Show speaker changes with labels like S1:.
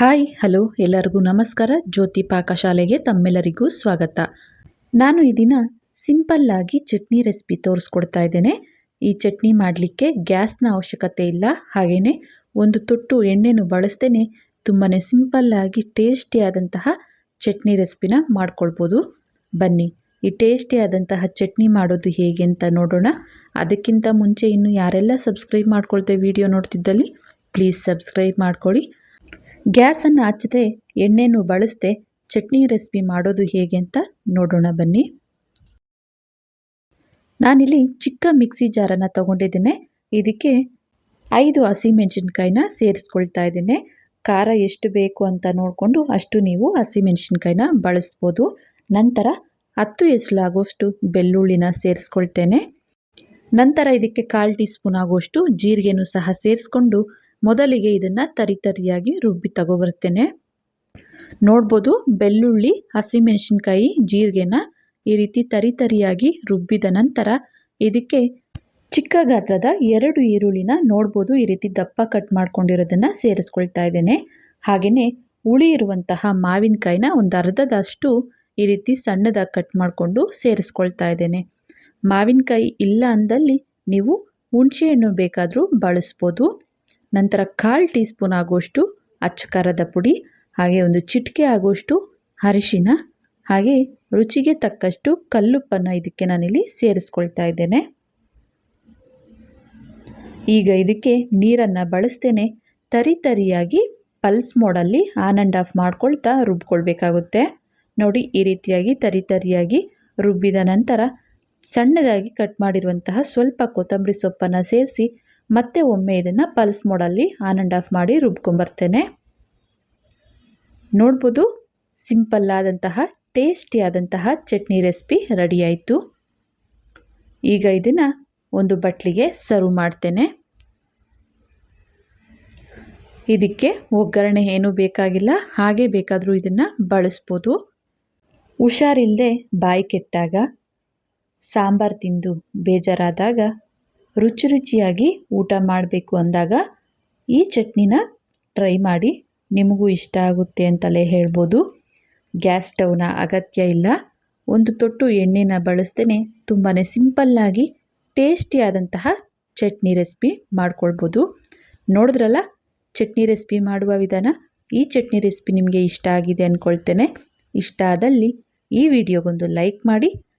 S1: Hi, hello, ಎಲ್ಲರಿಗೂ ನಮಸ್ಕಾರ. ಜ್ಯೋತಿ ಪಾಕಶಾಲೆಗೆ ತಮ್ಮೆಲ್ಲರಿಗೂ ಸ್ವಾಗತ. ನಾನು ಈ ದಿನ ಸಿಂಪಲ್ಲಾಗಿ ಚಟ್ನಿ ರೆಸಿಪಿ ತೋರಿಸ್ಕೊಡ್ತಾ ಇದ್ದೇನೆ. ಈ ಚಟ್ನಿ ಮಾಡಲಿಕ್ಕೆ ಗ್ಯಾಸ್ನ ಅವಶ್ಯಕತೆ ಇಲ್ಲ. ಹಾಗೆಯೇ ಒಂದು ತೊಟ್ಟು ಎಣ್ಣೆನೂ ಬಳಸ್ತೇನೆ. ತುಂಬಾ ಸಿಂಪಲ್ಲಾಗಿ ಟೇಸ್ಟಿಯಾದಂತಹ ಚಟ್ನಿ ರೆಸಿಪಿನ ಮಾಡ್ಕೊಳ್ಬೋದು. ಬನ್ನಿ, ಈ ಟೇಸ್ಟಿಯಾದಂತಹ ಚಟ್ನಿ ಮಾಡೋದು ಹೇಗೆ ಅಂತ ನೋಡೋಣ. ಅದಕ್ಕಿಂತ ಮುಂಚೆ ಇನ್ನು ಯಾರೆಲ್ಲ ಸಬ್ಸ್ಕ್ರೈಬ್ ಮಾಡ್ಕೊಳ್ತೇವೆ ವಿಡಿಯೋ ನೋಡ್ತಿದ್ದಲ್ಲಿ, ಪ್ಲೀಸ್ ಸಬ್ಸ್ಕ್ರೈಬ್ ಮಾಡ್ಕೊಳ್ಳಿ. ಗ್ಯಾಸನ್ನು ಹಚ್ಚದೆ, ಎಣ್ಣೆನೂ ಬಳಸದೆ, ಚಟ್ನಿ ರೆಸಿಪಿ ಮಾಡೋದು ಹೇಗೆ ಅಂತ ನೋಡೋಣ ಬನ್ನಿ. ನಾನಿಲ್ಲಿ ಚಿಕ್ಕ ಮಿಕ್ಸಿ ಜಾರನ್ನು ತಗೊಂಡಿದ್ದೇನೆ. ಇದಕ್ಕೆ ಐದು ಹಸಿಮೆಣಸಿನ್ಕಾಯಿನ ಸೇರಿಸ್ಕೊಳ್ತಾ ಇದ್ದೇನೆ. ಖಾರ ಎಷ್ಟು ಬೇಕು ಅಂತ ನೋಡಿಕೊಂಡು ಅಷ್ಟು ನೀವು ಹಸಿಮೆಣಸಿನ್ಕಾಯಿನ ಬಳಸ್ಬೋದು. ನಂತರ ಹತ್ತು ಎಸಲಾಗುವಷ್ಟು ಬೆಳ್ಳುಳ್ಳಿನ ಸೇರಿಸ್ಕೊಳ್ತೇನೆ. ನಂತರ ಇದಕ್ಕೆ ಕಾಲು ಟೀ ಸ್ಪೂನ್ ಆಗುವಷ್ಟು ಜೀರಿಗೆನೂ ಸಹ ಸೇರಿಸ್ಕೊಂಡು ಮೊದಲಿಗೆ ಇದನ್ನು ತರಿತರಿಯಾಗಿ ರುಬ್ಬಿ ತಗೊಬರ್ತೇನೆ. ನೋಡ್ಬೋದು ಬೆಳ್ಳುಳ್ಳಿ, ಹಸಿಮೆಣಸಿನ್ಕಾಯಿ, ಜೀರಿಗೆನ ಈ ರೀತಿ ತರಿತರಿಯಾಗಿ ರುಬ್ಬಿದ ನಂತರ ಇದಕ್ಕೆ ಚಿಕ್ಕ ಗಾತ್ರದ ಎರಡು ಈರುಳ್ಳಿನ ನೋಡ್ಬೋದು ಈ ರೀತಿ ದಪ್ಪ ಕಟ್ ಮಾಡ್ಕೊಂಡಿರೋದನ್ನು ಸೇರಿಸ್ಕೊಳ್ತಾ ಇದ್ದೇನೆ. ಹಾಗೆಯೇ ಹುಳಿ ಇರುವಂತಹ ಮಾವಿನಕಾಯಿನ ಒಂದು ಅರ್ಧದಷ್ಟು ಈ ರೀತಿ ಸಣ್ಣದಾಗಿ ಕಟ್ ಮಾಡಿಕೊಂಡು ಸೇರಿಸ್ಕೊಳ್ತಾ ಇದ್ದೇನೆ. ಮಾವಿನಕಾಯಿ ಇಲ್ಲ ಅಂದಲ್ಲಿ ನೀವು ಹುಣಸೆಹಣ್ಣು ಬೇಕಾದರೂ ಬಳಸ್ಬೋದು. ನಂತರ ಕಾಲು ಟೀ ಸ್ಪೂನ್ ಆಗುವಷ್ಟು ಅಚ್ಚ ಖಾರದ ಪುಡಿ, ಹಾಗೆ ಒಂದು ಚಿಟಿಕೆ ಆಗುವಷ್ಟು ಅರಿಶಿನ, ಹಾಗೆ ರುಚಿಗೆ ತಕ್ಕಷ್ಟು ಕಲ್ಲುಪ್ಪನ್ನು ಇದಕ್ಕೆ ನಾನಿಲ್ಲಿ ಸೇರಿಸ್ಕೊಳ್ತಾ ಇದ್ದೇನೆ. ಈಗ ಇದಕ್ಕೆ ನೀರನ್ನು ಬಳಸ್ತೇನೆ. ತರಿ ತರಿಯಾಗಿ ಪಲ್ಸ್ ಮೋಡಲ್ಲಿ ಆನ್ ಆ್ಯಂಡ್ ಆಫ್ ಮಾಡ್ಕೊಳ್ತಾ ರುಬ್ಕೊಳ್ಬೇಕಾಗುತ್ತೆ. ನೋಡಿ, ಈ ರೀತಿಯಾಗಿ ತರಿ ತರಿಯಾಗಿ ರುಬ್ಬಿದ ನಂತರ ಸಣ್ಣದಾಗಿ ಕಟ್ ಮಾಡಿರುವಂತಹ ಸ್ವಲ್ಪ ಕೊತ್ತಂಬರಿ ಸೊಪ್ಪನ್ನು ಸೇರಿಸಿ ಮತ್ತೆ ಒಮ್ಮೆ ಇದನ್ನು ಪಲ್ಸ್ ಮೋಡಲ್ಲಿ ಆನ್ ಆ್ಯಂಡ್ ಆಫ್ ಮಾಡಿ ರುಬ್ಕೊಂಬರ್ತೇನೆ. ನೋಡ್ಬೋದು ಸಿಂಪಲ್ ಆದಂತಹ ಟೇಸ್ಟಿಯಾದಂತಹ ಚಟ್ನಿ ರೆಸಿಪಿ ರೆಡಿ ಆಯಿತು. ಈಗ ಇದನ್ನು ಒಂದು ಬಟ್ಲಿಗೆ ಸರ್ವ್ ಮಾಡ್ತೇನೆ. ಇದಕ್ಕೆ ಒಗ್ಗರಣೆ ಏನೂ ಬೇಕಾಗಿಲ್ಲ, ಹಾಗೆ ಬೇಕಾದರೂ ಇದನ್ನು ಬಳಸ್ಬೋದು. ಹುಷಾರಿಲ್ಲದೆ ಬಾಯಿ ಕೆಟ್ಟಾಗ, ಸಾಂಬಾರು ತಿಂದು ಬೇಜಾರಾದಾಗ ರುಚಿ ರುಚಿಯಾಗಿ ಊಟ ಮಾಡಬೇಕು ಅಂದಾಗ ಈ ಚಟ್ನಿನ ಟ್ರೈ ಮಾಡಿ. ನಿಮಗೂ ಇಷ್ಟ ಆಗುತ್ತೆ ಅಂತಲೇ ಹೇಳ್ಬೋದು. ಗ್ಯಾಸ್ ಸ್ಟವ್ನ ಅಗತ್ಯ ಇಲ್ಲ. ಒಂದು ತೊಟ್ಟು ಎಣ್ಣೆನ ಬಳಸ್ತೇನೆ. ತುಂಬಾ ಸಿಂಪಲ್ಲಾಗಿ ಟೇಸ್ಟಿಯಾದಂತಹ ಚಟ್ನಿ ರೆಸಿಪಿ ಮಾಡ್ಕೊಳ್ಬೋದು. ನೋಡಿದ್ರಲ್ಲ, ಚಟ್ನಿ ರೆಸಿಪಿ ಮಾಡುವ ವಿಧಾನ? ಈ ಚಟ್ನಿ ರೆಸಿಪಿ ನಿಮಗೆ ಇಷ್ಟ ಆಗಿದೆ ಅಂದ್ಕೊಳ್ತೇನೆ ಇಷ್ಟ ಆದಲ್ಲಿ ಈ ವಿಡಿಯೋಗೊಂದು ಲೈಕ್ ಮಾಡಿ